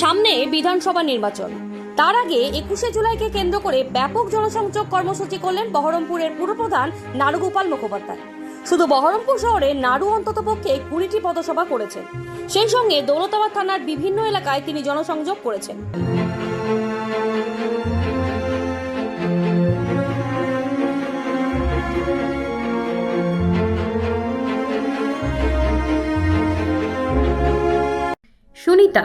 সামনে বিধানসভা নির্বাচন। তার আগে একুশে জুলাইকে কেন্দ্র করে ব্যাপক জনসংযোগ কর্মসূচি করলেন বহরমপুরের পুরপ্রধান নারুগোপাল মুখোপাধ্যায়। শুধু বহরমপুর শহরে নাড়ু অন্ততপক্ষে কুড়িটি পদসভা করেছেন। সেই সঙ্গে দৌলতাবাদ থানার বিভিন্ন এলাকায় তিনি জনসংযোগ করেছেন। সুনিতা